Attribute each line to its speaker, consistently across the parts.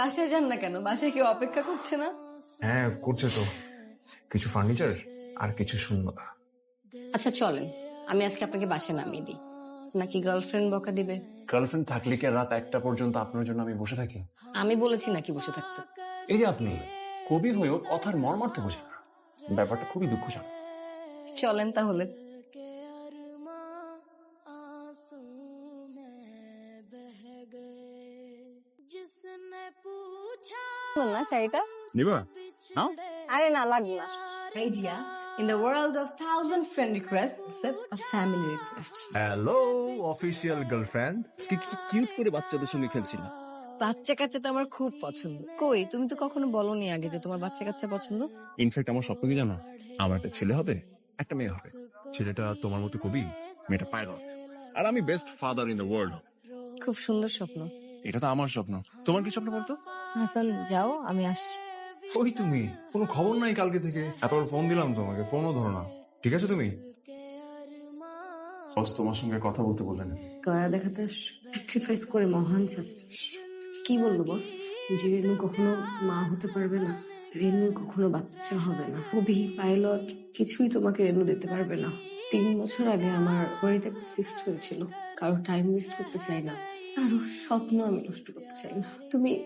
Speaker 1: বাসায় যান না কেন? বাসায় কেউ অপেক্ষা করছে না?
Speaker 2: হ্যাঁ করছে তো। কিছু ফার্নিচার আর কিছু শূন্যতা।
Speaker 1: আচ্ছা চলেন। আমি আজকে আপনাকে বাসায় নামিয়ে দিই। নাকি গার্লফ্রেন্ড বকা দিবে।
Speaker 2: গার্লফ্রেন্ড থাকলে কি রাত একটা পর্যন্ত আপনার জন্য আমি বসে থাকি?
Speaker 1: আমি বলেছি নাকি বসে থাকতে?
Speaker 2: এই যে আপনি কবি হয়েও কথার মর্মার্থ বোঝেন না। ব্যাপারটা খুবই দুঃখজনক।
Speaker 1: চলেন তাহলে। না শাড়িটা
Speaker 2: নিবা নাও
Speaker 1: আরে না লাগবে না idea in the world of thousand friend request a family request
Speaker 3: hello official girlfriend আজকে কি কিউট করে বাচ্চাদের সঙ্গে খেলছিল?
Speaker 1: বাচ্চা কাচ্চা তো আমার খুব পছন্দ। কই তুমি তো কখনো বলনি আগে যে তোমার বাচ্চা কাচ্চা পছন্দ?
Speaker 3: ইনফ্যাক্ট আমার স্বপ্ন কি জানো? আমার একটা ছেলে হবে একটা মেয়ে হবে। ছেলেটা তোমার মতো কবি? মেয়েটা পাইলট। আর আমি best father in the world
Speaker 1: খুব সুন্দর স্বপ্ন।
Speaker 3: এটা তো আমার স্বপ্ন। তোমার কি স্বপ্ন বলতো?
Speaker 1: হাসান যাও আমি আসছি।
Speaker 2: ওই তুমি কোনো খবর নাই কালকে থেকে। এতবার ফোন দিলাম তোমাকে ফোনও ধরো না। ঠিক আছে তুমি? বস তোমার সঙ্গে কথা বলতে বললেন
Speaker 1: দয়া দেখাতে স্যাক্রিফাইস করে মহান শাস্তি কি বলল বস? যে রেনু কখনো মা হতে পারবে না রেনুর কখনো বাচ্চা হবে না। কবি পাইলট কিছুই তোমাকে রেনু দিতে পারবে না। তিন বছর আগে আমার বাড়িতে একটা সিস্ট হয়েছিল। কারও টাইম ওয়েস্ট করতে চাই না। কারও স্বপ্ন আমি নষ্ট করতে চাই না। তুমি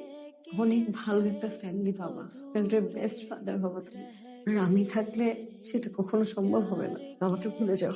Speaker 1: অনেক ভালো একটা ফ্যামিলি পাবা। একটা বেস্ট ফাদার হবা তুমি। আর আমি থাকলে সেটা কখনো সম্ভব হবে না। আমাকে ভুলে যাও।